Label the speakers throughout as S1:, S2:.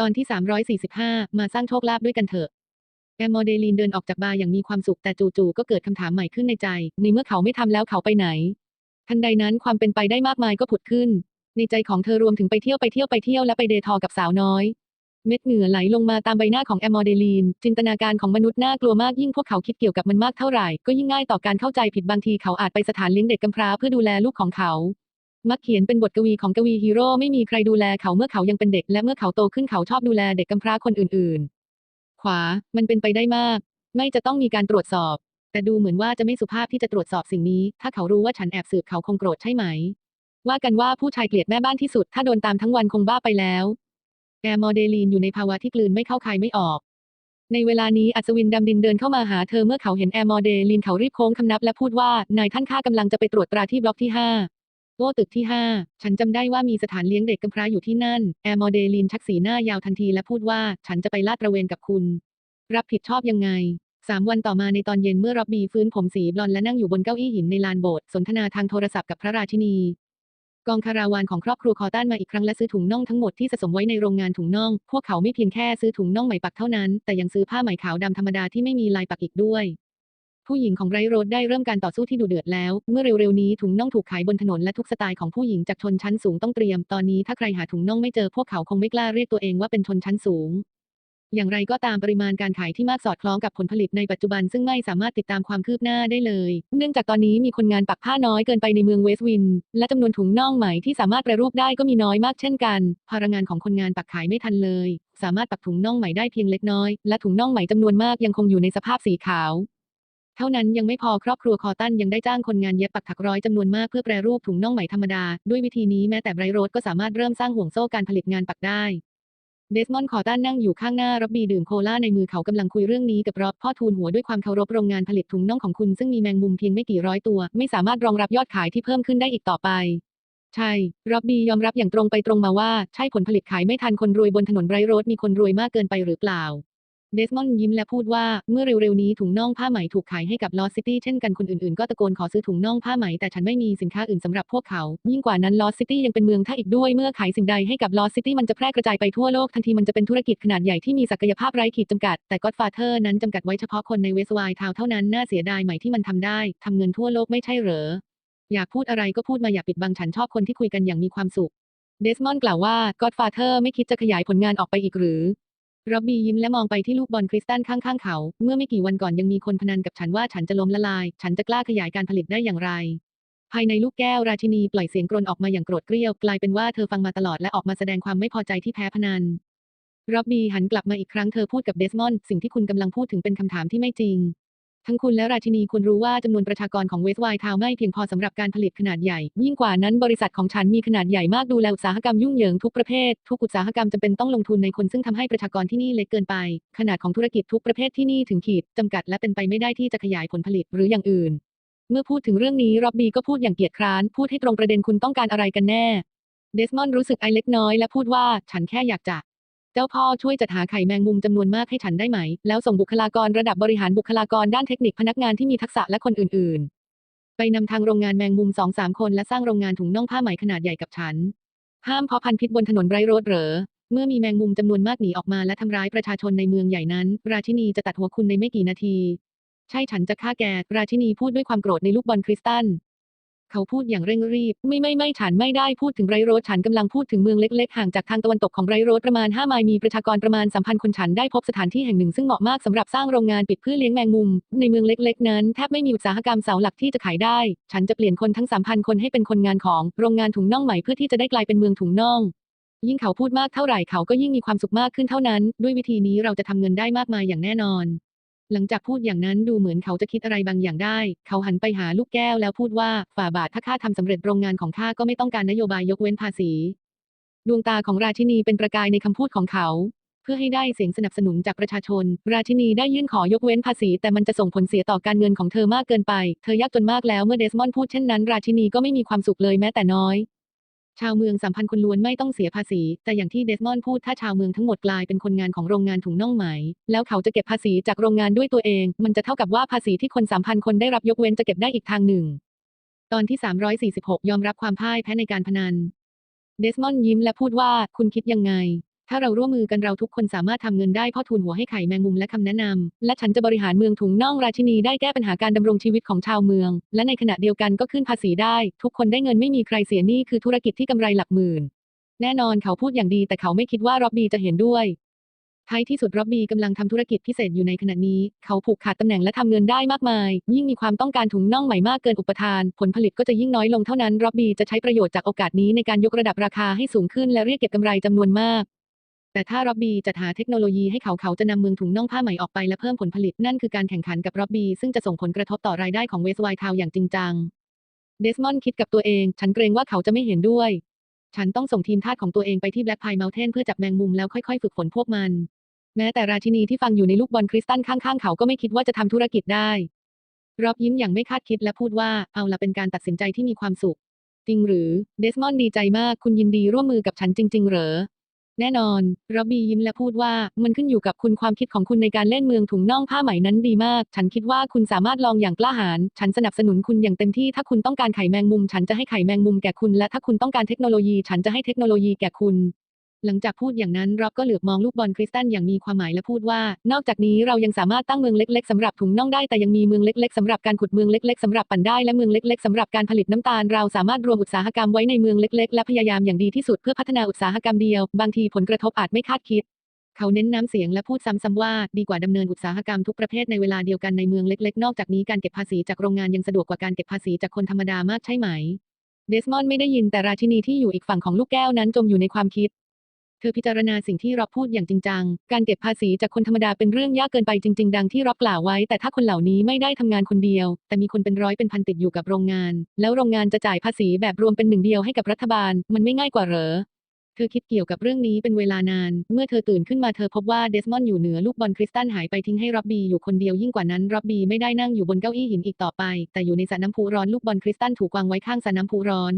S1: ตอนที่ 345 มาสร้างโชคลาภด้วยกันเถอะ แอมโมเดลีนเดินออกจากบาร์อย่างมีความสุขแต่จู่ๆก็เกิดคำถามใหม่ขึ้นในใจ ในเมื่อเขาไม่ทำแล้วเขาไปไหน ทันใดนั้นความเป็นไปได้มากมายก็ผุดขึ้น ในใจของเธอรวมถึงไปเที่ยวไปเที่ยวไปเที่ยวและไปเดทอกับสาวน้อย เม็ดเหงื่อไหลลงมาตามใบหน้าของแอมโมเดลีน จินตนาการของมนุษย์น่ากลัวมากยิ่งพวกเขาคิดเกี่ยวกับมันมากเท่าไหร่ ก็ยิ่งง่ายต่อการเข้าใจผิดบางทีเขาอาจไปสถานเลี้ยงเด็กกำพร้าเพื่อดูแลลูกของเขา มักเขียนเป็นบทกวีของกวีฮีโร่ไม่มีใครดูแลเขาเมื่อเขายังเป็นเด็กและเมื่อเขาโตขึ้นเขาชอบดูแลเด็กกำพร้าคนอื่นๆ ขวา มันเป็นไปได้มาก ไม่จะต้องมีการตรวจสอบ แต่ดูเหมือนว่าจะไม่สุภาพที่จะตรวจสอบสิ่งนี้ ถ้าเขารู้ว่าฉันแอบสืบเขาคงโกรธใช่ไหม ว่ากันว่าผู้ชายเกลียดแม่บ้านที่สุด ถ้าโดนตามทั้งวันคงบ้าไปแล้วแอร์โมเดลีนอยู่ในภาวะที่กลืนไม่เข้าคายไม่ออก ในเวลานี้อัศวินดำดินเดินเข้ามาหาเธอเมื่อเขาเห็นแอร์โมเดลีนเขารีบโค้งคำนับและพูดว่านายท่านข้ากำลังจะไปตรวจตราที่บล็อกที่ห้า โอ้ตึกที่ห้าฉันจำได้ว่ามีสถานเลี้ยงเด็กกำพร้าอยู่ที่นั่น แอร์โมเดลีนชักสีหน้ายาวทันทีและพูดว่า ฉันจะไปลาดตระเวนกับคุณ รับผิดชอบยังไงสามวันต่อมาในตอนเย็นเมื่อร็อบบี้ฟื้นผมสีบลอนและนั่งอยู่บนเก้าอี้หินในลานโบสถ์สนทนาทางโทรศัพท์กับพระราชินี กองคาราวานของครอบครัวคอตันมาอีกครั้งและซื้อถุงน่องทั้งหมดที่สะสมไว้ในโรงงานถุงน่อง พวกเขาไม่เพียงแค่ซื้อถุงน่องไหมปักเท่านั้น แต่ยังซื้อผ้าไหมขาวดำธรรมดาที่ไม่มีลายปักอีกด้วย ผู้หญิงของไรโรดได้เริ่มการต่อสู้ที่ดุเดือดแล้ว เมื่อเร็วๆนี้ถุงน่องถูกขายบนถนนและทุกสไตล์ของผู้หญิงจากชนชั้นสูงต้องเตรียม ตอนนี้ถ้าใครหาถุงน่องไม่เจอพวกเขาคงไม่กล้าเรียกตัวเองว่าเป็นชนชั้นสูง อย่างไรก็ตามปริมาณการขายที่มากสอดคล้องกับผลผลิตในปัจจุบันซึ่งไม่สามารถติดตามความคืบหน้าได้เลย เนื่องจากตอนนี้มีคนงานปักผ้าน้อยเกินไปในเมืองเวสต์วิน และจำนวนถุงน่องไหม่ที่สามารถแปรรูปได้ก็มีน้อยมากเช่นกัน พลังงานของคนงานปักขายไม่ทันเลย สามารถปักถุงน่องไหม่ได้เพียงเล็กน้อย และถุงน่องไหมจำนวนมากยังคงอยู่ในสภาพสีขาว เท่านั้นยังไม่พอครอบครัวคอตันยังได้จ้างคนงานเย็บปักถักร้อยจำนวนมากเพื่อแปรรูปถุงน่องไหมธรรมดา ด้วยวิธีนี้แม้แต่ไบรโรดก็สามารถเริ่มสร้างห่วงโซ่การผลิตงานปักได้เดสมอนด์คอตันนั่งอยู่ข้างหน้าร็อบบี้ดื่มโคลาในมือเขากำลังคุยเรื่องนี้กับร็อบพ่อทูลหัวด้วยความเคารพโรงงานผลิตถุงน่องของคุณซึ่งมีแมงมุมเพียงไม่กี่ร้อยตัว ไม่สามารถรองรับยอดขายที่เพิ่มขึ้นได้อีกต่อไป ใช่ร็อบบี้ยอมรับอย่างตรงไปตรงมาว่า ใช่ผลผลิตขายไม่ทันคนรวยบนถนนไบรโรดมีคนรวยมากเกินไปหรือเปล่า เดสมอนยิ้มและพูดว่าเมื่อเร็วๆนี้ถุงน่องผ้าไหมถูกขายให้กับลอสซิตี้เช่นกันคนอื่นๆ ก็ตะโกนขอซื้อถุงน่องผ้าไหมแต่ฉันไม่มีสินค้าอื่นสำหรับพวกเขา ยิ่งกว่านั้นลอสซิตี้ยังเป็นเมืองท่าอีกด้วยเมื่อขายสิ่งใดให้กับลอสซิตี้มันจะแพร่กระจายไปทั่วโลกทันทีมันจะเป็นธุรกิจขนาดใหญ่ที่มีศักยภาพไร้ขีดจำกัดแต่ก็อดฟาเธอร์นั้นจำกัดไว้เฉพาะคนในเวสต์ไวท์ทาวเท่านั้นน่าเสียดายไหมที่มันทำได้ทำเงินทั่วโลกไม่ใช่เหรออยากพูดอะไรก็พูดมาอย่าปิดบังฉันชอบคนที่คุยกันอย่างมีความสุขเดสมอนกล่าวว่า Godfather ไม่คิดจะขยายผลงานออกไปอีกหรือ ร็อบบี้ยิ้มและมองไปที่ลูกบอลคริสตัลข้างๆเขา เมื่อไม่กี่วันก่อนยังมีคนพนันกับฉันว่าฉันจะล้มละลาย ฉันจะกล้าขยายการผลิตได้อย่างไร ภายในลูกแก้วราชินีปล่อยเสียงกรนออกมาอย่างโกรธเกรียว กลายเป็นว่าเธอฟังมาตลอดและออกมาแสดงความไม่พอใจที่แพ้พนันร็อบบี้หันกลับมาอีกครั้งเธอพูดกับเดสมอนด์สิ่งที่คุณกำลังพูดถึงเป็นคำถามที่ไม่จริง ทั้งคุณและราชินีควรรู้ว่าจำนวนประชากรของเวสต์ไวท์ทาวไม่เพียงพอสำหรับการผลิตขนาดใหญ่ ยิ่งกว่านั้นบริษัทของฉันมีขนาดใหญ่มากดูแลอุตสาหกรรมยุ่งเหยิงทุกประเภท ทุกอุตสาหกรรมจำเป็นต้องลงทุนในคนซึ่งทำให้ประชากรที่นี่เล็กเกินไป ขนาดของธุรกิจทุกประเภทที่นี่ถึงขีดจำกัดและเป็นไปไม่ได้ที่จะขยายผลผลิตหรืออย่างอื่น เมื่อพูดถึงเรื่องนี้ร็อบบี้ก็พูดอย่างเกียจคร้านพูดให้ตรงประเด็นคุณต้องการอะไรกันแน่เดสมอนด์รู้สึกไอเล็กน้อยและพูดว่าฉันแค่อยากจะ เจ้าพ่อช่วยจัดหาไข่แมงมุมจำนวนมากให้ฉันได้ไหม แล้วส่งบุคลากรระดับบริหารบุคลากรด้านเทคนิคพนักงานที่มีทักษะและคนอื่น ๆ ไปนำทางโรงงานแมงมุมสองสามคนและสร้างโรงงานถุงน่องผ้าไหมขนาดใหญ่กับฉัน ห้ามเพาะพันธุ์พิษบนถนนไรโรดเหรอ เมื่อมีแมงมุมจำนวนมากหนีออกมาและทำร้ายประชาชนในเมืองใหญ่นั้น ราชินีจะตัดหัวคุณในไม่กี่นาที ใช่ฉันจะฆ่าแก ราชินีพูดด้วยความโกรธในลูกบอลคริสตัล เขาพูดอย่างเร่งรีบ ไม่ไม่ไม่ฉันไม่ได้พูดถึงไรโรดฉันกำลังพูดถึงเมืองเล็กๆ ห่างจากทางตะวันตกของไรโรดประมาณ 5 ไมล์มีประชากรประมาณสามพันคนฉันได้พบสถานที่แห่งหนึ่งซึ่งเหมาะมากสำหรับสร้างโรงงานปิดเพื่อเลี้ยงแมงมุม ในเมืองเล็กๆ นั้นแทบไม่มีอุตสาหกรรมเสาหลักที่จะขายได้ ฉันจะเปลี่ยนคนทั้งสามพันคนให้เป็นคนงานของโรงงานถุงน่องใหม่เพื่อที่จะได้กลายเป็นเมืองถุงน่องยิ่งเขาพูดมากเท่าไหร่เขาก็ยิ่งมีความสุขมากขึ้นเท่านั้น ด้วยวิธีนี้เราจะทำเงินได้มากมายอย่างแน่นอน หลังจากพูดอย่างนั้นดูเหมือนเขาจะคิดอะไรบางอย่างได้ เขาหันไปหาลูกแก้วแล้วพูดว่า ฝ่าบาทถ้าข้าทำสำเร็จโรงงานของข้าก็ไม่ต้องการนโยบายยกเว้นภาษี ดวงตาของราชินีเป็นประกายในคำพูดของเขา เพื่อให้ได้เสียงสนับสนุนจากประชาชน ราชินีได้ยื่นขอยกเว้นภาษี แต่มันจะส่งผลเสียต่อการเงินของเธอมากเกินไป เธอยากจนมากแล้วเมื่อเดสมอนด์พูดเช่นนั้น ราชินีก็ไม่มีความสุขเลยแม้แต่น้อย ชาวเมืองสามพันคนล้วนไม่ต้องเสียภาษี แต่อย่างที่เดสมอนด์พูดถ้าชาวเมืองทั้งหมดกลายเป็นคนงานของโรงงานถุงน่องไหม แล้วเขาจะเก็บภาษีจากโรงงานด้วยตัวเอง มันจะเท่ากับว่าภาษีที่คนสามพันคนได้รับยกเว้นจะเก็บได้อีกทางหนึ่ง ตอนที่ 346 ยอมรับความพ่ายแพ้ในการพนัน เดสมอนด์ยิ้มและพูดว่าคุณคิดยังไง ถ้าเราร่วมมือกันเราทุกคนสามารถทำเงินได้เพ่อทูลหัวให้ไข่แมงมุมและคำแนะนำและฉันจะบริหารเมืองถุงน่องราชินีได้แก้ปัญหาการดำรงชีวิตของชาวเมือง และในขณะเดียวกันก็ขึ้นภาษีได้ ทุกคนได้เงินไม่มีใครเสียหนี้คือธุรกิจที่กำไรหลักหมื่น แน่นอนเขาพูดอย่างดีแต่เขาไม่คิดว่าร็อบบี้จะเห็นด้วยท้ายที่สุดร็อบบี้กำลังทำธุรกิจพิเศษอยู่ในขณะนี้ เขาผูกขาดตำแหน่งและทำเงินได้มากมาย ยิ่งมีความต้องการถุงน่องใหม่มากเกินอุปทาน ผลผลิตก็จะยิ่งน้อยลงเท่านั้นร็อบบี้จะใช้ประโยชน์จากโอกาสนี้ในการยกระดับราคาให้สูงขึ้นและเรียกเก็บกำไรจำนวนมาก แต่ถ้าร็อบบี้จัดหาเทคโนโลยีให้เขาเขาจะนำเมืองถุงน่องผ้าไหมออกไปและเพิ่มผลผลิตนั่นคือการแข่งขันกับร็อบบี้ซึ่งจะส่งผลกระทบต่อรายได้ของเวสไวทาวอย่างจริงจัง เดสมอนด์คิดกับตัวเอง ฉันเกรงว่าเขาจะไม่เห็นด้วย ฉันต้องส่งทีมทาสของตัวเองไปที่แบล็กไพร์เมลเทนเพื่อจับแมงมุมแล้วค่อยๆ ฝึกฝนพวกมัน แม้แต่ราชินีที่ฟังอยู่ในลูกบอลคริสตัลข้างๆเขาก็ไม่คิดว่าจะทำธุรกิจได้รอบยิ้มอย่างไม่คาดคิดและพูดว่า เอาละเป็นการตัดสินใจที่มีความสุข จริงหรือ เดสมอนด์ดีใจมาก คุณยินดีร่วมมือกับฉันจริง ๆ เหรอ แน่นอนร็อบบี้ยิ้มและพูดว่ามันขึ้นอยู่กับคุณความคิดของคุณในการเล่นเมืองถุงน่องผ้าไหมนั้นดีมาก ฉันคิดว่าคุณสามารถลองอย่างกล้าหาญฉันสนับสนุนคุณอย่างเต็มที่ถ้าคุณต้องการไข่แมงมุม ฉันจะให้ไข่แมงมุมแก่คุณและถ้าคุณต้องการเทคโนโลยี ฉันจะให้เทคโนโลยีแก่คุณ หลังจากพูดอย่างนั้นร็อบก็เหลือบมองลูกบอลคริสตัลอย่างมีความหมายและพูดว่า นอกจากนี้เรายังสามารถตั้งเมืองเล็ก ๆสำหรับถุงน่องได้แต่ยังมีเมืองเล็ก ๆสำหรับการขุดเมืองเล็ก ๆสำหรับปั่นได้และเมืองเล็ก ๆสำหรับการผลิตน้ำตาลเราสามารถรวมอุตสาหกรรมไว้ในเมืองเล็ก ๆ และพยายามอย่างดีที่สุดเพื่อพัฒนาอุตสาหกรรมเดียว บางทีผลกระทบอาจไม่คาดคิด เขาเน้นน้ำเสียงและพูดซ้ำๆว่าดีกว่าดำเนินอุตสาหกรรมทุกประเภทในเวลาเดียวกันในเมืองเล็ก ๆ นอกจากนี้การเก็บภาษีจากโรงงานยังสะดวกกว่าการเก็บภาษีจากคนธรรมดามากใช่ไหมเดสมอนด์ไม่ได้ยินแต่ราชินีที่อยู่อีกฝั่งของลูกแก้วนั้นจมอยู่ในความคิด เธอพิจารณาสิ่งที่ร็อบพูดอย่างจริงจัง การเก็บภาษีจากคนธรรมดาเป็นเรื่องยากเกินไปจริง ๆ ดังที่ร็อบกล่าวไว้ แต่ถ้าคนเหล่านี้ไม่ได้ทำงานคนเดียว แต่มีคนเป็นร้อยเป็นพันติดอยู่กับโรงงาน แล้วโรงงานจะจ่ายภาษีแบบรวมเป็นหนึ่งเดียวให้กับรัฐบาล มันไม่ง่ายกว่าเหรอเธอคิดเกี่ยวกับเรื่องนี้เป็นเวลานาน เมื่อเธอตื่นขึ้นมาเธอพบว่าเดสมอนด์อยู่เหนือลูกบอลคริสตัลหายไปทิ้งให้ร็อบบี้อยู่คนเดียวยิ่งกว่านั้นร็อบบี้ไม่ได้นั่งอยู่บนเก้าอี้หินอีกต่อไป แต่อยู่ในสระน้ำพุร้อนลูกบอลคริสตัลถูกวางไว้ข้างสระน้ำพุร้อน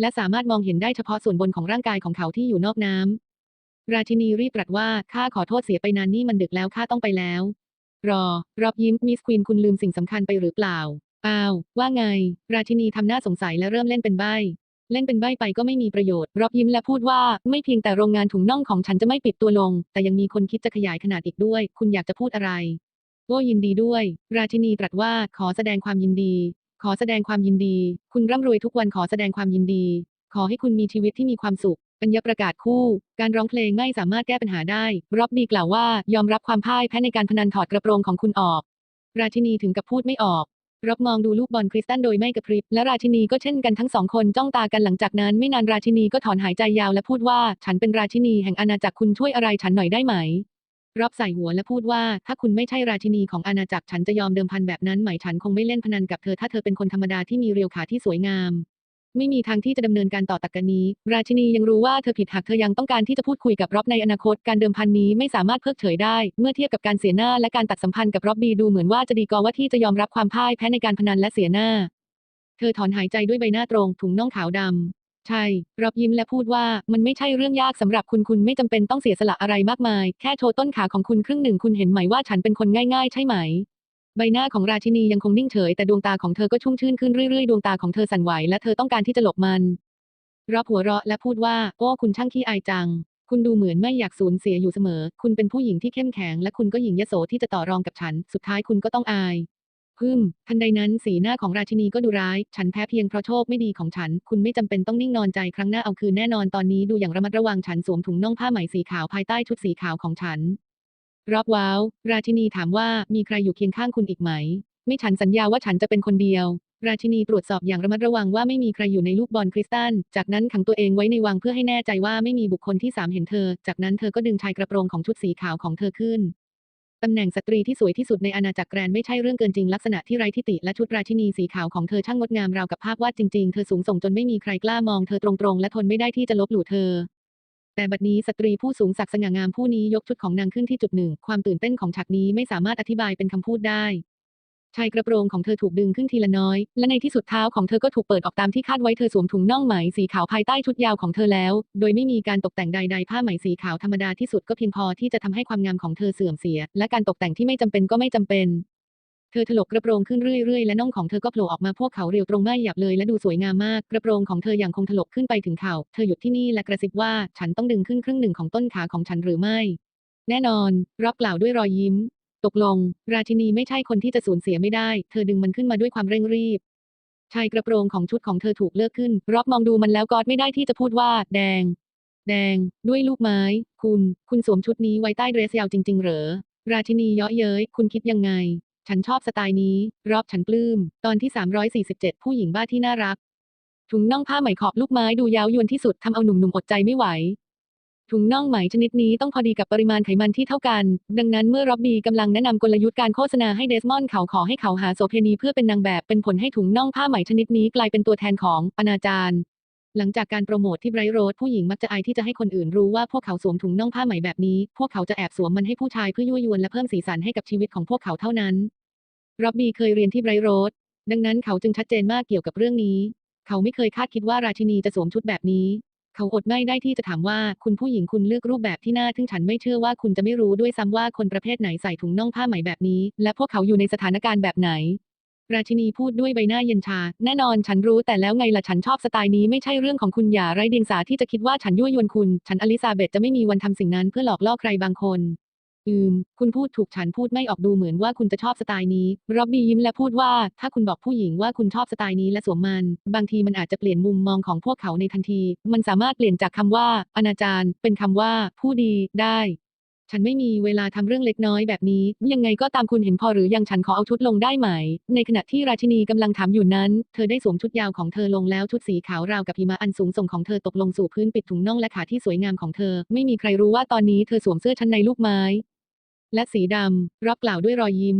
S1: และสามารถมองเห็นได้เฉพาะส่วนบนของร่างกายของเขาที่อยู่นอกน้ำ ราชินีรีบตรัสว่า ข้าขอโทษเสียไปนานนี่มันดึกแล้วข้าต้องไปแล้ว รอ รอบยิ้มมิสควีนคุณลืมสิ่งสำคัญไปหรือเปล่าอ้าว ว่าไง ราชินีทำหน้าสงสัยและเริ่มเล่นเป็นใบ้เล่นเป็นใบ้ไปก็ไม่มีประโยชน์ รอบยิ้มและพูดว่า ไม่เพียงแต่โรงงานถุงน่องของฉันจะไม่ปิดตัวลง แต่ยังมีคนคิดจะขยายขนาดอีกด้วย คุณอยากจะพูดอะไรโอ้ยินดีด้วย ราชินีตรัสว่าขอแสดงความยินดี ขอแสดงความยินดี คุณร่ำรวยทุกวันขอแสดงความยินดี ขอให้คุณมีชีวิตที่มีความสุข ปัญญาประกาศคู่ การร้องเพลงไม่สามารถแก้ปัญหาได้ร็อบบีกล่าวว่ายอมรับความพ่ายแพ้ในการพนันถอดกระโปรงของคุณออก ราชินีถึงกับพูดไม่ออกร็อบมองดูลูกบอลคริสตันโดยไม่กระพริบ และราชินีก็เช่นกันทั้งสองคนจ้องตากันหลังจากนั้น ไม่นานราชินีก็ถอนหายใจยาวและพูดว่า ฉันเป็นราชินีแห่งอาณาจักรคุณช่วยอะไรฉันหน่อยได้ไหม รอบใส่หัวและพูดว่า ถ้าคุณไม่ใช่ราชินีของอาณาจักรฉันจะยอมเดิมพันแบบนั้นไหมฉันคงไม่เล่นพนันกับเธอถ้าเธอเป็นคนธรรมดาที่มีเรียวขาที่สวยงาม ไม่มีทางที่จะดำเนินการต่อตักกันนี้ ราชินียังรู้ว่าเธอผิดหากเธอยังต้องการที่จะพูดคุยกับรอบในอนาคตการเดิมพันนี้ไม่สามารถเพิกเฉยได้ เมื่อเทียบกับการเสียหน้าและการตัดสัมพันธ์กับรอบบีดูเหมือนว่าจะดีกว่าว่าที่จะยอมรับความพ่ายแพ้ในการพนันและเสียหน้า เธอถอนหายใจด้วยใบหน้าตรงถุงน่องขาวดำ ใช่ร็อบยิ้มและพูดว่ามันไม่ใช่เรื่องยากสำหรับคุณคุณไม่จำเป็นต้องเสียสละอะไรมากมาย แค่โชว์ต้นขาของคุณครึ่งหนึ่งคุณเห็นไหมว่าฉันเป็นคนง่ายๆ ใช่ไหม ใบหน้าของราชินียังคงนิ่งเฉยแต่ดวงตาของเธอก็ชุ่มชื่นขึ้นเรื่อยๆ ดวงตาของเธอสั่นไหวและเธอต้องการที่จะหลบมันร็อบหัวเราะและพูดว่าโอ้คุณช่างขี้อายจัง คุณดูเหมือนไม่อยากสูญเสียอยู่เสมอ คุณเป็นผู้หญิงที่เข้มแข็งและคุณก็หญิงยโสที่จะต่อรองกับฉัน สุดท้ายคุณก็ต้องอาย พึมทันใดนั้นสีหน้าของราชินีก็ดูร้าย ฉันแพ้เพียงเพราะโชคไม่ดีของฉัน คุณไม่จำเป็นต้องนิ่งนอนใจครั้งหน้าเอาคืนแน่นอนตอนนี้ดูอย่างระมัดระวังฉันสวมถุงน่องผ้าไหมสีขาวภายใต้ชุดสีขาวของฉัน รอบว้าว ราชินีถามว่ามีใครอยู่เคียงข้างคุณอีกไหม ไม่ฉันสัญญาว่าฉันจะเป็นคนเดียว ราชินีตรวจสอบอย่างระมัดระวังว่าไม่มีใครอยู่ในลูกบอลคริสตัล จากนั้นขังตัวเองไว้ในวังเพื่อให้แน่ใจว่าไม่มีบุคคลที่สามเห็นเธอ จากนั้นเธอก็ดึงชายกระโปรงของชุดสีขาวของเธอขึ้น ตำแหน่งสตรีที่สวยที่สุดในอาณาจักรแกรนไม่ใช่เรื่องเกินจริงลักษณะที่ไร้ทิฏฐิและชุดราชินีสีขาวของเธอช่างงดงามราวกับภาพวาดจริงๆ เธอสูงส่งจนไม่มีใครกล้ามองเธอตรงๆ และทนไม่ได้ที่จะลบหลู่เธอ แต่บัดนี้สตรีผู้สูงศักดิ์สง่างามผู้นี้ยกชุดของนางขึ้นที่จุดหนึ่ง ความตื่นเต้นของฉากนี้ไม่สามารถอธิบายเป็นคำพูดได้ ชายกระโปรงของเธอถูกดึงขึ้นทีละน้อย และในที่สุดเท้าของเธอก็ถูกเปิดออกตามที่คาดไว้เธอสวมถุงน่องไหมสีขาวภายใต้ชุดยาวของเธอแล้ว โดยไม่มีการตกแต่งใดๆผ้าไหมสีขาวธรรมดาที่สุดก็เพียงพอที่จะทำให้ความงามของเธอเสื่อมเสีย และการตกแต่งที่ไม่จำเป็นก็ไม่จำเป็นเธอถลกกระโปรงขึ้นเรื่อยๆ และน่องของเธอก็โผล่ออกมาพวกเขาเรียวตรงไม่หยับเลยและดูสวยงามมาก กระโปรงของเธออย่างคงถลกขึ้นไปถึงเข่า เธอหยุดที่นี่และกระซิบว่า ฉันต้องดึงขึ้นครึ่งหนึ่งของต้นขาของฉันหรือไม่ แน่นอน รับกล่าวด้วยรอยยิ้ม ตกลง ราชินีไม่ใช่คนที่จะสูญเสียไม่ได้ เธอดึงมันขึ้นมาด้วยความเร่งรีบ ชายกระโปรงของชุดของเธอถูกเลิกขึ้น รอบมองดูมันแล้วกอดไม่ได้ที่จะพูดว่า แดง แดง ด้วยลูกไม้ คุณ คุณสวมชุดนี้ไว้ใต้เดรสยาวจริง ๆ เหรอ ราชินีเยาะเย้ย คุณคิดยังไง ฉันชอบสไตล์นี้ รอบฉันปลื้ม ตอนที่ 347 ผู้หญิงบ้าที่น่ารัก ถุงน่องผ้าไหมขอบลูกไม้ดูยาวยวนที่สุดทำเอาหนุ่มๆอดใจไม่ไหว ถุงน่องไหมชนิดนี้ต้องพอดีกับปริมาณไขมันที่เท่ากัน ดังนั้นเมื่อร็อบบี้กำลังแนะนำกลยุทธ์การโฆษณาให้เดสมอนด์เขาขอให้เขาหาโสเพณีเพื่อเป็นนางแบบเป็นผลให้ถุงน่องผ้าไหมชนิดนี้กลายเป็นตัวแทนของอนาจารหลังจากการโปรโมทที่ไบรท์โรดผู้หญิงมักจะอายที่จะให้คนอื่นรู้ว่าพวกเขาสวมถุงน่องผ้าไหมแบบนี้ พวกเขาจะแอบสวมมันให้ผู้ชายเพื่อยั่วยวนและเพิ่มสีสันให้กับชีวิตของพวกเขาเท่านั้นร็อบบี้เคยเรียนที่ไบรท์โรดดังนั้นเขาจึงชัดเจนมากเกี่ยวกับเรื่องนี้ เขาไม่เคยคาดคิดว่าราชินีจะสวมชุดแบบนี้ เขาอดไม่ได้ที่จะถามว่าคุณผู้หญิงคุณเลือกรูปแบบที่น่าทึ่งฉันไม่เชื่อว่าคุณจะไม่รู้ด้วยซ้ำว่าคนประเภทไหนใส่ถุงน่องผ้าไหมแบบนี้ และพวกเขาอยู่ในสถานการณ์แบบไหน ราชินีพูดด้วยใบหน้าเย็นชา แน่นอนฉันรู้แต่แล้วไงล่ะฉันชอบสไตล์นี้ไม่ใช่เรื่องของคุณอย่าไร้เดียงสาที่จะคิดว่าฉันยั่วยวนคุณ ฉันอลิซาเบธจะไม่มีวันทำสิ่งนั้นเพื่อหลอกล่อใครบางคน อืม คุณพูดถูกฉันพูดไม่ออกดูเหมือนว่าคุณจะชอบสไตล์นี้ ร็อบบี้ยิ้มและพูดว่า ถ้าคุณบอกผู้หญิงว่าคุณชอบสไตล์นี้และสวมมัน บางทีมันอาจจะเปลี่ยนมุมมองของพวกเขาในทันที มันสามารถเปลี่ยนจากคำว่า อนาจารเป็นคำว่า ผู้ดี ได้ ฉันไม่มีเวลาทำเรื่องเล็กน้อยแบบนี้ ยังไงก็ตามคุณเห็นพอหรือยังฉันขอเอาชุดลงได้ไหม ในขณะที่ราชินีกำลังถามอยู่นั้น เธอได้สวมชุดยาวของเธอลงแล้วชุดสีขาวราวกับหิมะอันสูงส่งของเธอตกลงสู่พื้นปิดถุงน่องและขาที่สวยงามของเธอ ไม่มีใครรู้ว่าตอนนี้เธอสวมเสื้อชั้นในลูกไม้ และสีดำรับกล่าวด้วยรอยยิ้ม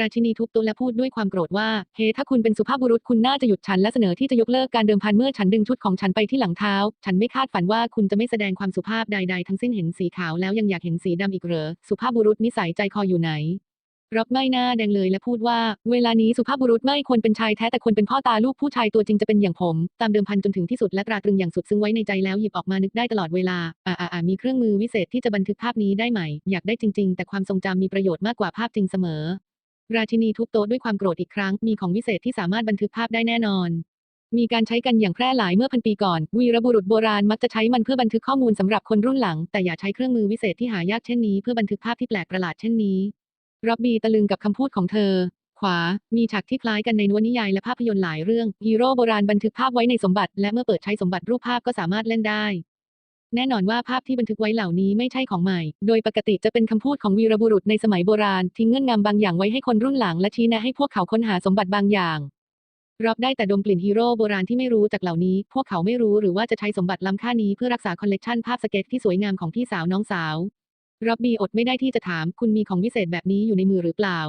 S1: ราชินีทุบต๊ะและพูดด้วยความโกรธว่า เฮ้ถ้าคุณเป็นสุภาพบุรุษคุณน่าจะหยุดฉันและเสนอที่จะยกเลิกการเดิมพันเมื่อฉันดึงชุดของฉันไปที่หลังเท้า ฉันไม่คาดฝันว่าคุณจะไม่แสดงความสุภาพใด ๆ ทั้งสิ้นเห็นสีขาวแล้วยังอยากเห็นสีดำอีกเหรอ สุภาพบุรุษนิสัยใจคออยู่ไหน รับไม่หน้าแดงเลยและพูดว่า เวลานี้สุภาพบุรุษไม่ควรเป็นชายแท้แต่ควรเป็นพ่อตาลูกผู้ชายตัวจริงจะเป็นอย่างผม ตามเดิมพันจนถึงที่สุดและตราตรึงอย่างสุดซึ้งไว้ในใจแล้วหยิบออกมานึกได้ตลอดเวลา อ่าอ่าอ่ามีเครื่องมือวิเศษที่จะบันทึกภาพนี้ได้ไหม อยากได้จริง ๆ แต่ความทรงจำมีประโยชน์มากกว่าภาพจริงเสมอ ราชินีทุบโต๊ะด้วยความโกรธอีกครั้ง มีของวิเศษที่สามารถบันทึกภาพได้แน่นอนมีการใช้กันอย่างแพร่หลายเมื่อพันปีก่อน วีรบุรุษโบราณมักจะใช้มันเพื่อบันทึกข้อมูลสำหรับคนรุ่นหลัง แต่อย่าใช้เครื่องมือวิเศษที่หายากเช่นนี้เพื่อบันทึกภาพที่แปลกประหลาดเช่นนี้ ร็อบบี้ตะลึงกับคำพูดของเธอ ขวา มีฉากที่คล้ายกันในนวนิยายและภาพยนตร์หลายเรื่อง ฮีโร่โบราณบันทึกภาพไว้ในสมบัติ และเมื่อเปิดใช้สมบัติรูปภาพก็สามารถเล่นได้ แน่นอนว่าภาพที่บันทึกไว้เหล่านี้ไม่ใช่ของใหม่ โดยปกติจะเป็นคำพูดของวีรบุรุษในสมัยโบราณทิ้งเงื่อนงำบางอย่างไว้ให้คนรุ่นหลังและชี้แนะให้พวกเขาค้นหาสมบัติบางอย่างรอบได้แต่ดมกลิ่นฮีโร่โบราณที่ไม่รู้จากเหล่านี้ พวกเขาไม่รู้หรือว่าจะใช้สมบัติล้ำค่านี้เพื่อรักษาคอลเลกชันภาพสเก็ตที่สวยงามของพี่สาวน้องสาว ร็อบบี้อดไม่ได้ที่จะถามคุณมีของวิเศษแบบนี้อยู่ในมือหรือเปล่า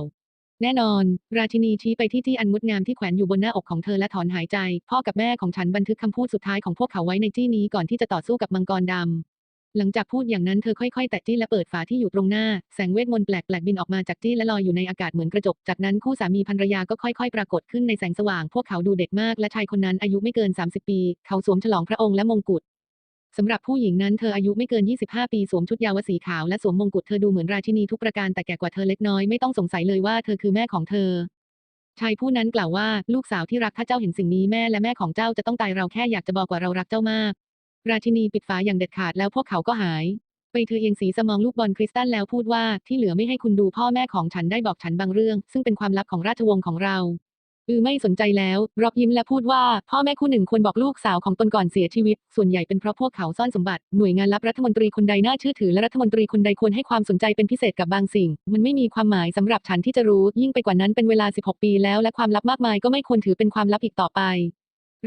S1: แน่นอน ราชินีชี้ไปที่ที่อันงดงามที่แขวนอยู่บนหน้าอกของเธอและถอนหายใจ พ่อกับแม่ของฉันบันทึกคำพูดสุดท้ายของพวกเขาไว้ในจี้นี้ก่อนที่จะต่อสู้กับมังกรดำหลังจากพูดอย่างนั้นเธอค่อยๆ แตะจี้และเปิดฝาที่อยู่ตรงหน้า แสงเวทมนต์แปลกๆบินออกมาจากจี้และลอยอยู่ในอากาศเหมือนกระจก จากนั้นคู่สามีภรรยาก็ค่อยๆ ปรากฏขึ้นในแสงสว่าง พวกเขาดูเด็กมากและชายคนนั้นอายุไม่เกิน 30 ปี เขาสวมฉลองพระองค์และมงกุฎ สำหรับผู้หญิงนั้นเธออายุไม่เกิน 25 ปีสวมชุดยาวสีขาวและสวมมงกุฎเธอดูเหมือนราชินีทุกประการแต่แก่กว่าเธอเล็กน้อยไม่ต้องสงสัยเลยว่าเธอคือแม่ของเธอ ชายผู้นั้นกล่าวว่าลูกสาวที่รักถ้าเจ้าเห็นสิ่งนี้แม่และแม่ของเจ้าจะต้องตายเราแค่อยากจะบอกว่าเรารักเจ้ามาก ราชินีปิดฝาอย่างเด็ดขาดแล้วพวกเขาก็หาย ไปเธอเอียงสีสมองลูกบอลคริสตัลแล้วพูดว่าที่เหลือไม่ให้คุณดูพ่อแม่ของฉันได้บอกฉันบางเรื่อง ซึ่งเป็นความลับของราชวงศ์ของเรา อือไม่สนใจแล้วรอบยิ้มและพูดว่า พ่อแม่คู่หนึ่งควรบอกลูกสาวของตนก่อนเสียชีวิต ส่วนใหญ่เป็นเพราะพวกเขาซ่อนสมบัติ หน่วยงานลับรัฐมนตรีคนใดน่าเชื่อถือและรัฐมนตรีคนใดควรให้ความสนใจเป็นพิเศษกับบางสิ่ง มันไม่มีความหมายสำหรับฉันที่จะรู้ ยิ่งไปกว่านั้นเป็นเวลา 16 ปีแล้วและความลับมากมายก็ไม่ควรถือเป็นความลับอีกต่อไป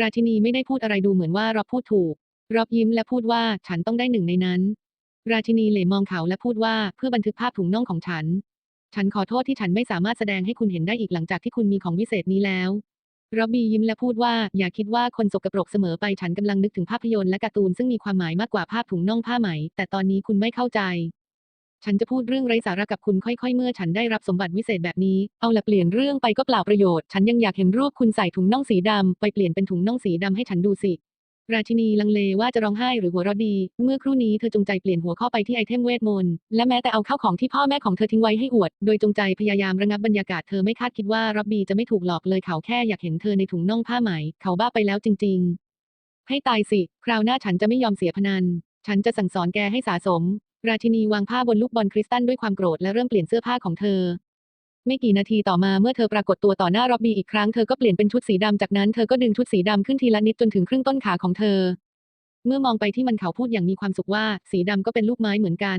S1: ราชินีไม่ได้พูดอะไรดูเหมือนว่ารอบพูดถูกรอบยิ้มและพูดว่าฉันต้องได้หนึ่งในนั้น ราชินีเหลมองเขาและพูดว่าเพื่อบันทึกภาพถุงน่องของฉัน ฉันขอโทษที่ฉันไม่สามารถแสดงให้คุณเห็นได้อีกหลังจากที่คุณมีของวิเศษนี้แล้วร็อบบี้ยิ้มและพูดว่า อย่าคิดว่าคนสกปรกเสมอไปฉันกำลังนึกถึงภาพยนตร์และการ์ตูนซึ่งมีความหมายมากกว่าภาพถุงน่องผ้าไหม แต่ตอนนี้คุณไม่เข้าใจ ฉันจะพูดเรื่องไร้สาระกับคุณค่อยๆ เมื่อฉันได้รับสมบัติวิเศษแบบนี้ เอาละเปลี่ยนเรื่องไปก็เปล่าประโยชน์ ฉันยังอยากเห็นรูปคุณใส่ถุงน่องสีดำไปเปลี่ยนเป็นถุงน่องสีดำให้ฉันดูสิ ราชินีลังเลว่าจะร้องไห้หรือหัวเราะดี เมื่อครู่นี้เธอจงใจเปลี่ยนหัวข้อไปที่ไอเทมเวทมนต์และแม้แต่เอาเข้าของที่พ่อแม่ของเธอทิ้งไว้ให้อวด โดยจงใจพยายามระงับบรรยากาศเธอไม่คาดคิดว่าร็อบบี้จะไม่ถูกหลอกเลยเขาแค่อยากเห็นเธอในถุงน่องผ้าไหม เขาบ้าไปแล้วจริง ๆ ให้ตายสิ คราวหน้าฉันจะไม่ยอมเสียพนัน ฉันจะสั่งสอนแกให้สะสม ราชินีวางผ้าบนลูกบอลคริสตัลด้วยความโกรธและเริ่มเปลี่ยนเสื้อผ้าของเธอ ไม่กี่นาทีต่อมาเมื่อเธอปรากฏตัวต่อหน้าร็อบบี้อีกครั้งเธอก็เปลี่ยนเป็นชุดสีดำจากนั้นเธอก็ดึงชุดสีดำขึ้นทีละนิดจนถึงครึ่งต้นขาของเธอ เมื่อมองไปที่มันเขาพูดอย่างมีความสุขว่า สีดำก็เป็นลูกไม้เหมือนกัน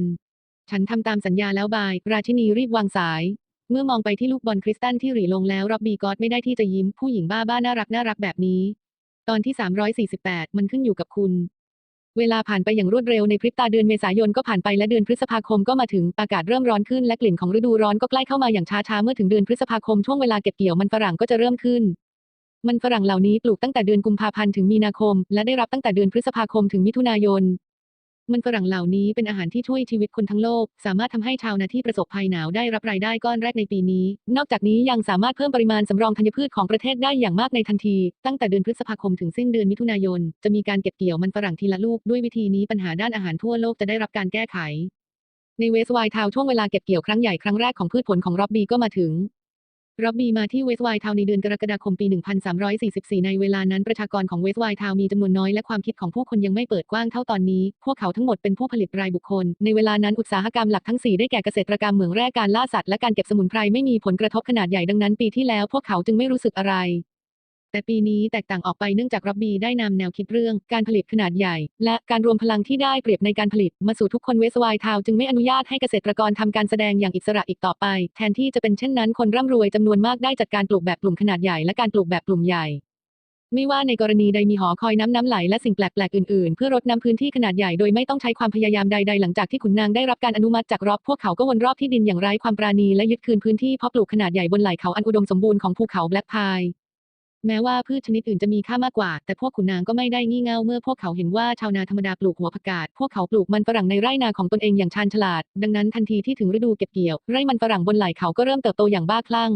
S1: ฉันทำตามสัญญาแล้วบาย ราชินีรีบวางสาย เมื่อมองไปที่ลูกบอลคริสตัลที่หรี่ลงแล้วร็อบบี้ก็ไม่ได้ที่จะยิ้มผู้หญิงบ้าบ้าน่ารักน่ารักแบบนี้ ตอนที่ 348 มันขึ้นอยู่กับคุณ เวลาผ่านไปอย่างรวดเร็วในพริบตาเดือนเมษายนก็ผ่านไปและเดือนพฤษภาคมก็มาถึงอากาศเริ่มร้อนขึ้นและกลิ่นของฤดูร้อนก็ใกล้เข้ามาอย่างช้าๆเมื่อถึงเดือนพฤษภาคมช่วงเวลาเก็บเกี่ยวมันฝรั่งก็จะเริ่มขึ้น มันฝรั่งเหล่านี้ปลูกตั้งแต่เดือนกุมภาพันธ์ถึงมีนาคม และได้รับตั้งแต่เดือนพฤษภาคมถึงมิถุนายน มันฝรั่งเหล่านี้เป็นอาหารที่ช่วยชีวิตคนทั้งโลก สามารถทำให้ชาวนาที่ประสบภัยหนาวได้รับรายได้ก้อนแรกในปีนี้ นอกจากนี้ยังสามารถเพิ่มปริมาณสำรองธัญพืชของประเทศได้อย่างมากในทันที ตั้งแต่เดือนพฤษภาคมถึงสิ้นเดือนมิถุนายน จะมีการเก็บเกี่ยวมันฝรั่งทีละลูกด้วยวิธีนี้ปัญหาด้านอาหารทั่วโลกจะได้รับการแก้ไขในเวสต์ไวท์ทาวช่วงเวลาเก็บเกี่ยวครั้งใหญ่ครั้งแรกของพืชผลของร็อบบี้ก็มาถึง ร็อบบี้มาที่เวสต์ไวท์ทาวน์ในเดือนกรกฎาคมปี 1344 ในเวลานั้นประชากรของเวสต์ไวท์ทาวน์มีจำนวนน้อยและความคิดของผู้คนยังไม่เปิดกว้างเท่าตอนนี้ พวกเขาทั้งหมดเป็นผู้ผลิตรายบุคคล ในเวลานั้นอุตสาหกรรมหลักทั้ง 4 ได้แก่เกษตรกรรมเหมืองแร่การล่าสัตว์และการเก็บสมุนไพรไม่มีผลกระทบขนาดใหญ่ดังนั้นปีที่แล้วพวกเขาจึงไม่รู้สึกอะไร แต่ปีนี้แตกต่างออกไปเนื่องจากร็อบบี้ได้นำแนวคิดเรื่อง การผลิตขนาดใหญ่ และการรวมพลังที่ได้เปรียบในการผลิต มาสู่ทุกคนเวสไวทาวจึงไม่อนุญาตให้เกษตรกรทำการแสดงอย่างอิสระอีกต่อไป แทนที่จะเป็นเช่นนั้นคนร่ำรวยจำนวนมากได้จัดการปลูกแบบกลุ่มขนาดใหญ่และการปลูกแบบกลุ่มใหญ่ไม่ว่าในกรณีใดมีหอคอยน้ำน้ำไหลและสิ่งแปลกๆอื่นๆ เพื่อรดน้ำพื้นที่ขนาดใหญ่โดยไม่ต้องใช้ความพยายามใดๆ หลังจากที่ขุนนางได้รับการอนุมัติจากรอบพวกเขาก็วนรอบที่ดินอย่างไร้ความปราณีและยึดคืนพื้นที่เพาะปลูกขนาดใหญ่บนไหล่เขาอันอุดมสมบูรณ์ของภูเขาแบล็กพาย แม้ว่าพืชชนิดอื่นจะมีค่ามากกว่า แต่พวกขุนนางก็ไม่ได้งี่เง่าเมื่อพวกเขาเห็นว่าชาวนาธรรมดาปลูกหัวผักกาด พวกเขาปลูกมันฝรั่งในไร่นาของตนเองอย่างชาญฉลาด ดังนั้นทันทีที่ถึงฤดูเก็บเกี่ยว ไร่มันฝรั่งบนไหล่เขาก็เริ่มเติบโตอย่างบ้าคลั่ง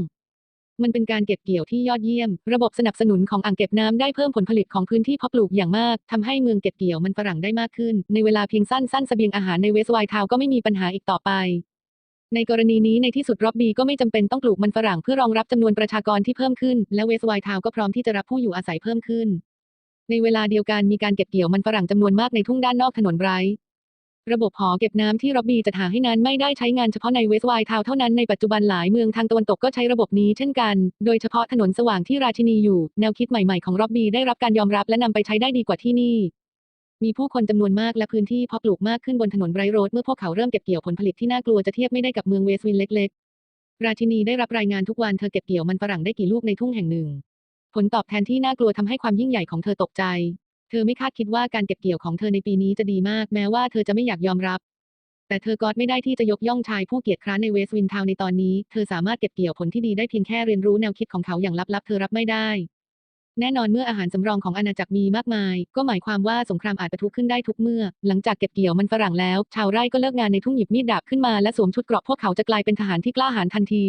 S1: มันเป็นการเก็บเกี่ยวที่ยอดเยี่ยม ระบบสนับสนุนของอ่างเก็บน้ำได้เพิ่มผลผลิตของพื้นที่เพาะปลูกอย่างมากทำให้เมืองเก็บเกี่ยวมันฝรั่งได้มากขึ้น ในเวลาเพียงสั้นๆเสบียงอาหารในเวสต์ไวท์ทาวก็ไม่มีปัญหาอีกต่อไป ในกรณีนี้ในที่สุดรอบบีก็ไม่จำเป็นต้องปลูกมันฝรั่งเพื่อรองรับจำนวนประชากรที่เพิ่มขึ้น และเวสไวท์ทาวก็พร้อมที่จะรับผู้อยู่อาศัยเพิ่มขึ้น ในเวลาเดียวกันมีการเก็บเกี่ยวมันฝรั่งจำนวนมากในทุ่งด้านนอกถนนไบรท์ระบบหอเก็บน้ำที่ร็อบบี้จัดหาให้นั้นไม่ได้ใช้งานเฉพาะในเวสต์ไวท์ทาวเท่านั้นในปัจจุบันหลายเมืองทางตะวันตกก็ใช้ระบบนี้เช่นกัน โดยเฉพาะถนนสว่างที่ราชินีอยู่ แนวคิดใหม่ๆของร็อบบี้ได้รับการยอมรับและนำไปใช้ได้ดีกว่าที่นี่ มีผู้คนจำนวนมากและพื้นที่เพาะปลูกมากขึ้นบนถนนไบร์โรดเมื่อพวกเขาเริ่มเก็บเกี่ยวผลผลิตที่น่ากลัวจะเทียบไม่ได้กับเมืองเวสต์วินเล็ก ๆ ราชินีได้รับรายงานทุกวันเธอเก็บเกี่ยวมันฝรั่งได้กี่ลูกในทุ่งแห่งหนึ่ง ผลตอบแทนที่น่ากลัวทำให้ความยิ่งใหญ่ของเธอตกใจ เธอไม่คาดคิดว่าการเก็บเกี่ยวของเธอในปีนี้จะดีมากแม้ว่าเธอจะไม่อยากยอมรับ แต่เธอก็ไม่ได้ที่จะยกย่องชายผู้เกียจคร้านในเวสต์วินทาวในตอนนี้ เธอสามารถเก็บเกี่ยวผลที่ดีได้เพียงแค่เรียนรู้แนวคิดของเขาอย่างลับๆ เธอรับไม่ได้ แน่นอนเมื่ออาหารสำรองของอาณาจักรมีมากมาย ก็หมายความว่าสงครามอาจปะทุขึ้นได้ทุกเมื่อ หลังจากเก็บเกี่ยวมันฝรั่งแล้ว ชาวไร่ก็เลิกงานในทุ่งหยิบมีดดาบขึ้นมาและสวมชุดเกราะพวกเขาจะกลายเป็นทหารที่กล้าหาญทันที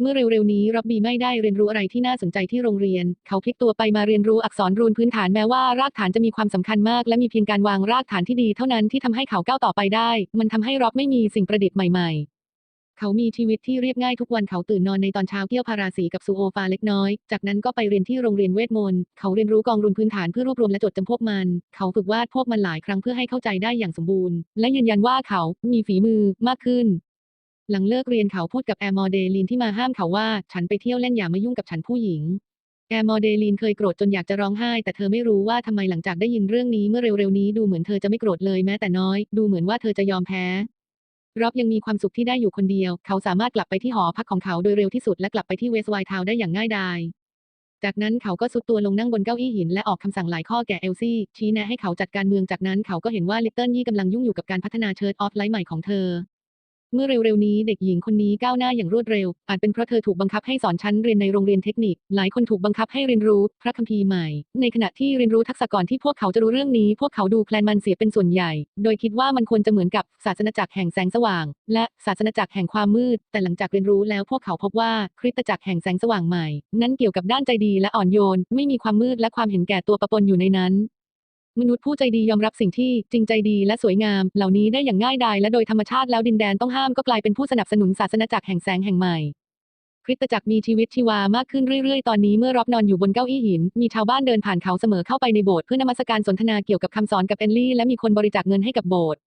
S1: เมื่อเร็วๆนี้ร็อบบี้ไม่ได้เรียนรู้อะไรที่น่าสนใจที่โรงเรียน เขาพลิกตัวไปมาเรียนรู้อักษรรูนพื้นฐานแม้ว่ารากฐานจะมีความสำคัญมาก และมีเพียงการวางรากฐานที่ดีเท่านั้นที่ทำให้เขาก้าวต่อไปได้ มันทำให้ร็อบไม่มีสิ่งประดิษฐ์ใหม่ ๆ เขามีชีวิตที่เรียบง่ายทุกวันเขาตื่นนอนในตอนเช้าเที่ยวพาราสีกับซูโอฟาเล็กน้อย จากนั้นก็ไปเรียนที่โรงเรียนเวทมนต์ เขาเรียนรู้กองรุนพื้นฐานเพื่อรวบรวมและจดจำพวกมัน เขาฝึกวาดพวกมันหลายครั้งเพื่อให้เข้าใจได้อย่างสมบูรณ์ และยืนยันว่าเขามีฝีมือมากขึ้นหลังเลิกเรียนเขาพูดกับแอร์มอเดลีนที่มาห้ามเขาว่า ฉันไปเที่ยวเล่นอย่ามายุ่งกับฉันผู้หญิง แอร์มอเดลีนเคยโกรธจนอยากจะร้องไห้ แต่เธอไม่รู้ว่าทำไมหลังจากได้ยินเรื่องนี้เมื่อเร็วๆนี้ดูเหมือนเธอจะไม่โกรธเลยแม้แต่น้อย ดูเหมือนว่าเธอจะยอมแพ้ ร็อบยังมีความสุขที่ได้อยู่คนเดียว เขาสามารถกลับไปที่หอพักของเขาโดยเร็วที่สุดและกลับไปที่เวสไวท์ทาวน์ได้อย่างง่ายดาย จากนั้นเขาก็สุดตัวลงนั่งบนเก้าอี้หินและออกคำสั่งหลายข้อแก่เอลซี่ชี้แนะให้เขาจัดการเมืองจากนั้นเขาก็เห็นว่าลิตเติ้ลยี่กำลังยุ่งอยู่กับการพัฒนาเชิร์ตออฟไลท์ใหม่ของเธอ เมื่อเร็วๆนี้เด็กหญิงคนนี้ก้าวหน้าอย่างรวดเร็ว อาจเป็นเพราะเธอถูกบังคับให้สอนชั้นเรียนในโรงเรียนเทคนิค หลายคนถูกบังคับให้เรียนรู้พระคัมภีร์ใหม่ ในขณะที่เรียนรู้ทักษะก่อนที่พวกเขาจะรู้เรื่องนี้ พวกเขาดูแคลนมันเสียเป็นส่วนใหญ่ โดยคิดว่ามันควรจะเหมือนกับศาสนาจักรแห่งแสงสว่าง และศาสนาจักรแห่งความมืด แต่หลังจากเรียนรู้แล้วพวกเขาพบว่าคริสตจักรแห่งแสงสว่างใหม่ นั้นเกี่ยวกับด้านใจดีและอ่อนโยน ไม่มีความมืดและความเห็นแก่ตัวปะปนอยู่ในนั้น มนุษย์ผู้ใจดียอมรับสิ่งที่จริงใจดีและสวยงาม เหล่านี้ได้อย่างง่ายดายและโดยธรรมชาติแล้วดินแดนต้องห้ามก็กลายเป็นผู้สนับสนุนศาสนจักรแห่งแสงแห่งใหม่คริสตจักรมีชีวิตชีวามากขึ้นเรื่อยๆ ตอนนี้เมื่อรอบนอนอยู่บนเก้าอี้หิน มีชาวบ้านเดินผ่านเขาเสมอเข้าไปในโบสถ์เพื่อนมัสการสนทนาเกี่ยวกับคำสอนกับเอนลี่ และมีคนบริจาคเงินให้กับโบสถ์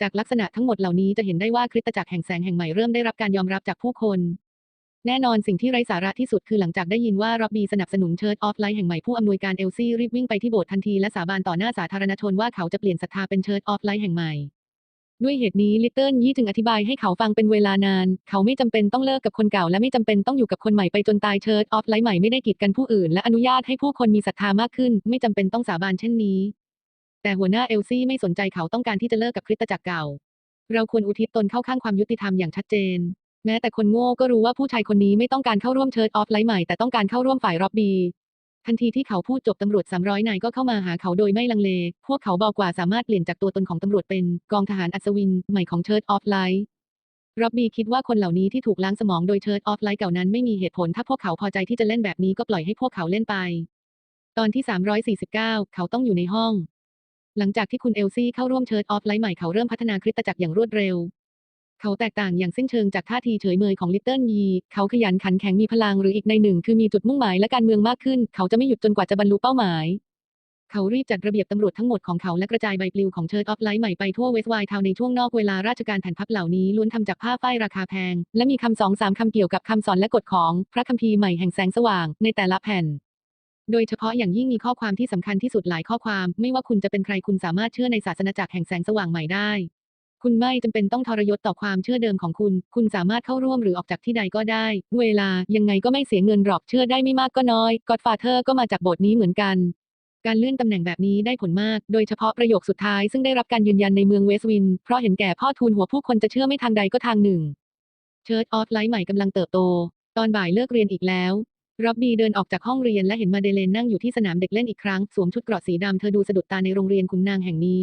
S1: จากลักษณะทั้งหมดเหล่านี้จะเห็นได้ว่าคริสตจักรแห่งแสงแห่งใหม่เริ่มได้รับการยอมรับจากผู้คน แน่นอนสิ่งที่ไร้สาระที่สุดคือหลังจากได้ยินว่าร็อบบี้สนับสนุนเชิร์ชออฟไลท์แห่งใหม่ผู้อำนวยการเอลซี่รีบวิ่งไปที่โบสถ์ทันทีและสาบานต่อหน้าสาธารณชนว่าเขาจะเปลี่ยนศรัทธาเป็นเชิร์ชออฟไลท์แห่งใหม่ ด้วยเหตุนี้ลิตเติ้ลยี่จึงอธิบายให้เขาฟังเป็นเวลานาน เขาไม่จำเป็นต้องเลิกกับคนเก่าและไม่จำเป็นต้องอยู่กับคนใหม่ไปจนตายเชิร์ชออฟไลท์ใหม่ไม่ได้กีดกันผู้อื่นและอนุญาตให้ผู้คนมีศรัทธามากขึ้น ไม่จำเป็นต้องสาบานเช่นนี้ แต่หัวหน้าเอลซี่ไม่สนใจเขาต้องการที่จะเลิกกับคริสตจักรเก่า เราควรอุทิศตนเข้าข้างความยุติธรรมอย่างชัดเจน แม้แต่คนโง่ก็รู้ว่าผู้ชายคนนี้ไม่ต้องการเข้าร่วมเชิร์ชออฟไลท์ใหม่แต่ต้องการเข้าร่วมฝ่ายร็อบบี้ทันทีที่เขาพูดจบตำรวจ 300 นายก็เข้ามาหาเขาโดยไม่ลังเล พวกเขาบอกว่าสามารถเปลี่ยนจากตัวตนของตำรวจเป็นกองทหารอัศวิน ใหม่ของเชิร์ชออฟไลท์ร็อบบี้คิดว่าคนเหล่านี้ที่ถูกล้างสมองโดยเชิร์ชออฟไลท์เก่านั้นไม่มีเหตุผล ถ้าพวกเขาพอใจที่จะเล่นแบบนี้ก็ปล่อยให้พวกเขาเล่นไป ตอนที่ 349 เขาต้องอยู่ในห้อง หลังจากที่คุณเอลซี่เข้าร่วมเชิร์ชออฟไลท์ใหม่เขาเริ่มพัฒนาคริสตจักรอย่างรวดเร็ว เขาแตกต่างอย่างสิ้นเชิงจากท่าทีเฉยเมยของลิตเติ้ลยี เขาขยันขันแข็งมีพลังหรืออีกในหนึ่งคือมีจุดมุ่งหมายและการเมืองมากขึ้น เขาจะไม่หยุดจนกว่าจะบรรลุเป้าหมาย เขารีบจัดระเบียบตำรวจทั้งหมดของเขาและกระจายใบปลิวของเชิร์ชออฟไลท์ใหม่ไปทั่วเวสต์ไวท์ทาวน์ในช่วงนอกเวลาราชการแผ่นพับเหล่านี้ล้วนทำจากผ้าฝ้ายราคาแพง และมีคำสองสามคำเกี่ยวกับคำสอนและกฎของพระคัมภีร์ใหม่แห่งแสงสว่างในแต่ละแผ่นโดยเฉพาะอย่างยิ่งมีข้อความที่สำคัญที่สุดหลายข้อความ ไม่ว่าคุณจะเป็นใครคุณสามารถเชื่อในศาสนาจักรแห่งแสงสว่างใหม่ได้ คุณไม่จำเป็นต้องทรยศต่อความเชื่อเดิมของคุณ คุณสามารถเข้าร่วมหรือออกจากที่ใดก็ได้ เวลายังไงก็ไม่เสียเงินหรอกเชื่อได้ไม่มากก็น้อยก็อดฟาเธอร์ก็มาจากบทนี้เหมือนกัน การเลื่อนตำแหน่งแบบนี้ได้ผลมาก โดยเฉพาะประโยคสุดท้ายซึ่งได้รับการยืนยันในเมืองเวสต์วิน เพราะเห็นแก่พ่อทูลหัวผู้คนจะเชื่อไม่ทางใดก็ทางหนึ่ง เชิร์ชออฟไลท์ใหม่กำลังเติบโต ตอนบ่ายเลิกเรียนอีกแล้วร็อบบี้เดินออกจากห้องเรียนและเห็นมาเดเลนนั่งอยู่ที่สนามเด็กเล่นอีกครั้ง สวมชุดเกราะสีดำเธอดูสะดุดตาในโรงเรียนขุนนางแห่งนี้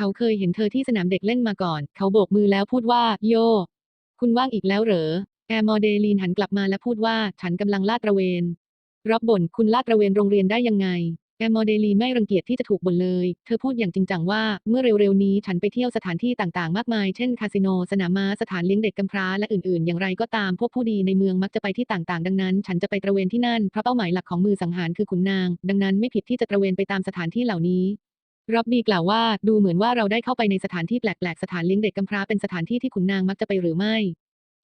S1: เขาเคยเห็นเธอที่สนามเด็กเล่นมาก่อน เขาโบกมือแล้วพูดว่า โย คุณว่างอีกแล้วเหรอ แอร์มอเดลีนหันกลับมาและพูดว่า ฉันกำลังลาดตระเวนรับบ่นคุณลาดตระเวนโรงเรียนได้ยังไง แอร์มอเดลีนไม่รังเกียจที่จะถูกบ่นเลย เธอพูดอย่างจริงจังว่า เมื่อเร็วๆนี้ฉันไปเที่ยวสถานที่ต่างๆ มากมาย เช่น คาสิโน สนามม้า สถานเลี้ยงเด็กกำพร้า และอื่นๆ อย่างไรก็ตาม พวกผู้ดีในเมืองมักจะไปที่ต่างๆ ดังนั้น ฉันจะไปตระเวนที่นั่น เพราะเป้าหมายหลักของมือสังหารคือขุนนาง ดังนั้นไม่ผิดที่จะตระเวนไปตามสถานที่เหล่านี้ ร็อบบี้กล่าวว่า ดูเหมือนว่าเราได้เข้าไปในสถานที่แปลกๆ สถานเลี้ยงเด็กกำพร้าเป็นสถานที่ที่ขุนนางมักจะไปหรือไม่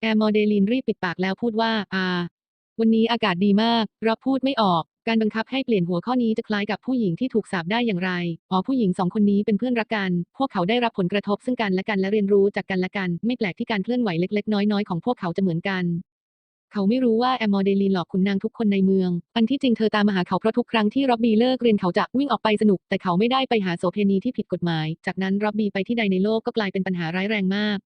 S1: แอมอเดลีนรีบปิดปากแล้วพูดว่า อ่า วันนี้อากาศดีมากร็อบพูดไม่ออก การบังคับให้เปลี่ยนหัวข้อนี้จะคล้ายกับผู้หญิงที่ถูกสาปได้อย่างไร อ๋อผู้หญิงสองคนนี้เป็นเพื่อนรักกัน พวกเขาได้รับผลกระทบซึ่งกันและกันและเรียนรู้จากกันและกัน ไม่แปลกที่การเคลื่อนไหวเล็กๆ น้อยๆ ของพวกเขาจะเหมือนกัน เขาไม่รู้ว่าแอมมอเดลีนหลอกขุนนางทุกคนในเมือง อันที่จริงเธอตามมาหาเขาเพราะทุกครั้งที่ร็อบบี้เลิกเรียนเขาจะวิ่งออกไปสนุก แต่เขาไม่ได้ไปหาโสเพณีที่ผิดกฎหมาย จากนั้นร็อบบี้ไปที่ใดในโลกก็กลายเป็นปัญหาร้ายแรงมาก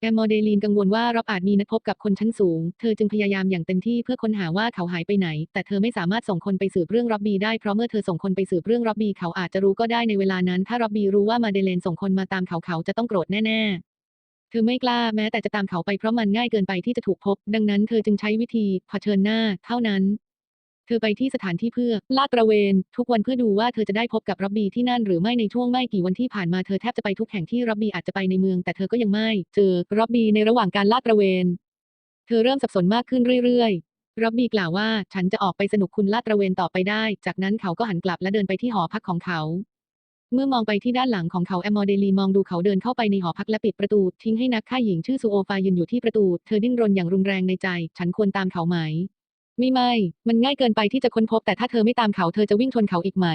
S1: แอมมอเดลีนกังวลว่าร็อบอาจมีนัดพบกับคนชั้นสูง เธอจึงพยายามอย่างเต็มที่เพื่อค้นหาว่าเขาหายไปไหน แต่เธอไม่สามารถส่งคนไปสืบเรื่องร็อบบี้ได้ เพราะเมื่อเธอส่งคนไปสืบเรื่องร็อบบี้เขาอาจจะรู้ก็ได้ในเวลานั้น ถ้าร็อบบี้รู้ว่ามาเดเลนส่งคนมาตามเขาเขาจะต้องโกรธแน่ๆ เธอไม่กล้าแม้แต่จะตามเขาไปเพราะมันง่ายเกินไปที่จะถูกพบ ดังนั้นเธอจึงใช้วิธีเผชิญหน้า เท่านั้น เธอไปที่สถานที่เพื่อลาดตระเวน ทุกวันเพื่อดูว่าเธอจะได้พบกับร็อบบี้ที่นั่นหรือไม่ในช่วงไม่กี่วันที่ผ่านมาเธอแทบจะไปทุกแห่งที่ร็อบบี้อาจจะไปในเมือง แต่เธอก็ยังไม่เจอร็อบบี้ในระหว่างการลาดตระเวน เธอเริ่มสับสนมากขึ้นเรื่อยๆร็อบบี้กล่าวว่า ฉันจะออกไปสนุกคุณลาดตระเวนต่อไปได้ จากนั้นเขาก็หันกลับและเดินไปที่หอพักของเขา เมื่อมองไปที่ด้านหลังของเขาแอมอเดลีมองดูเขาเดินเข้าไปในหอพักและปิดประตู ทิ้งให้นักฆ่าหญิงชื่อซูโอฟายืนอยู่ที่ประตู เธอดิ้นรนอย่างรุนแรงในใจ ฉันควรตามเขาไหม ไม่ไม่ มันง่ายเกินไปที่จะค้นพบ แต่ถ้าเธอไม่ตามเขาเธอจะวิ่งชนเขาอีกไหม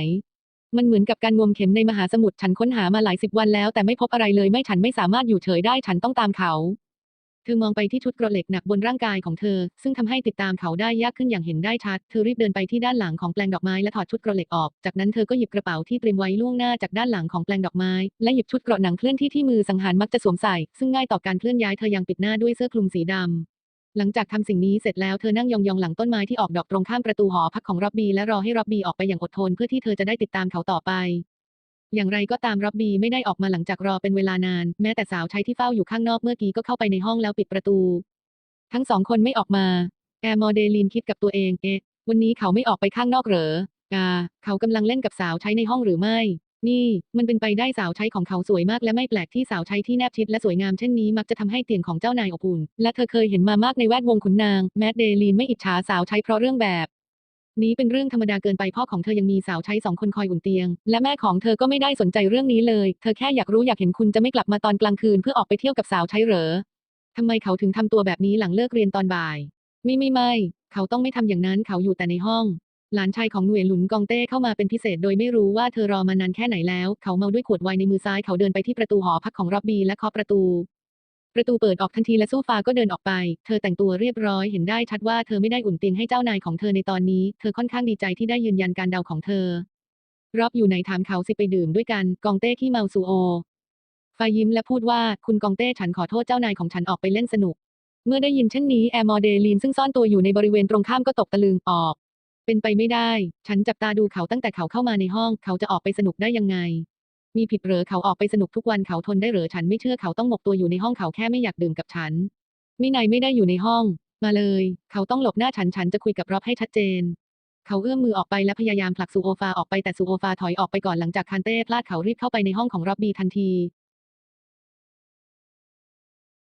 S1: มันเหมือนกับการงมเข็มในมหาสมุทรฉันค้นหามาหลายสิบวันแล้วแต่ไม่พบอะไรเลยไม่ฉันไม่สามารถอยู่เฉยได้ฉันต้องตามเขา เธอมองไปที่ชุดกระเหล็กหนักบนร่างกายของเธอ ซึ่งทำให้ติดตามเขาได้ยากขึ้นอย่างเห็นได้ชัด เธอรีบเดินไปที่ด้านหลังของแปลงดอกไม้และถอดชุดกระเหล็กออก จากนั้นเธอก็หยิบกระเป๋าที่เตรียมไว้ล่วงหน้าจากด้านหลังของแปลงดอกไม้ และหยิบชุดเกราะหนังเคลื่อนที่ที่มือสังหารมักจะสวมใส่ ซึ่งง่ายต่อการเคลื่อนย้ายเธอยังปิดหน้าด้วยเสื้อคลุมสีดำหลังจากทำสิ่งนี้เสร็จแล้วเธอนั่งยองๆหลังต้นไม้ที่ออกดอกตรงข้ามประตูหอพักของร็อบบี้และรอให้ร็อบบี้ออกไปอย่างอดทนเพื่อที่เธอจะได้ติดตามเขาต่อไป อย่างไรก็ตามร็อบบี้ไม่ได้ออกมาหลังจากรอเป็นเวลานาน แม้แต่สาวใช้ที่เฝ้าอยู่ข้างนอกเมื่อกี้ก็เข้าไปในห้องแล้วปิดประตู ทั้งสองคนไม่ออกมาแอร์มอเดลีนคิดกับตัวเอง เอ๊ะ วันนี้เขาไม่ออกไปข้างนอกเหรอ กา เขากำลังเล่นกับสาวใช้ในห้องหรือไม่ นี่ มันเป็นไปได้สาวใช้ของเขาสวยมากและไม่แปลกที่สาวใช้ที่แนบชิดและสวยงามเช่นนี้มักจะทำให้เตียงของเจ้านายอบอุ่น และเธอเคยเห็นมามากในแวดวงขุนนาง แมดเดลีนไม่อิจฉาสาวใช้เพราะเรื่องแบบ นี้เป็นเรื่องธรรมดาเกินไปพ่อของเธอยังมีสาวใช้สองคนคอยอุ่นเตียง และแม่ของเธอก็ไม่ได้สนใจเรื่องนี้เลย เธอแค่อยากรู้อยากเห็นคุณจะไม่กลับมาตอนกลางคืนเพื่อออกไปเที่ยวกับสาวใช้เหรอทำไมเขาถึงทำตัวแบบนี้หลังเลิกเรียนตอนบ่าย ไม่ไม่ไม่เขาต้องไม่ทำอย่างนั้นเขาอยู่แต่ในห้อง หลานชายของหน่วยหลุนกองเต้เข้ามาเป็นพิเศษโดยไม่รู้ว่าเธอรอมานานแค่ไหนแล้ว เขาเมาด้วยขวดไวน์ในมือซ้ายเขาเดินไปที่ประตูหอพักของร็อบบี้และเคาะประตู ประตูเปิดออกทันทีและสู้ฟ้าก็เดินออกไป เธอแต่งตัวเรียบร้อยเห็นได้ชัดว่าเธอไม่ได้อุ่นเตียงให้เจ้านายของเธอในตอนนี้ เธอค่อนข้างดีใจที่ได้ยืนยันการเดาของเธอ รอบอยู่ไหนถามเขาสิไปดื่มด้วยกัน กองเต้ขี้เมาซูโอฟายิ้มและพูดว่าคุณกองเต้ฉันขอโทษเจ้านายของฉันออกไปเล่นสนุก เมื่อได้ยินเช่นนี้แอร์มอเดลีนซึ่งซ่อนตัวอยู่ในบริเวณตรงข้ามก็ตกตะลึงออก เป็นไปไม่ได้ ฉันจับตาดูเขาตั้งแต่เขาเข้ามาในห้อง เขาจะออกไปสนุกได้ยังไง มีผิดเหรอเขาออกไปสนุกทุกวันเขาทนได้เหรอฉันไม่เชื่อเขาต้องหมกตัวอยู่ในห้องเขาแค่ไม่อยากดื่มกับฉันมินายไม่ได้อยู่ในห้อง มาเลย เขาต้องหลบหน้าฉันฉันจะคุยกับร็อบให้ชัดเจน เขาเอื้อมมือออกไปและพยายามผลักซูโอฟาออกไปแต่ซูโอฟาถอยออกไปก่อนหลังจากคานเต้พลาดเขารีบเข้าไปในห้องของร็อบบี้ทันที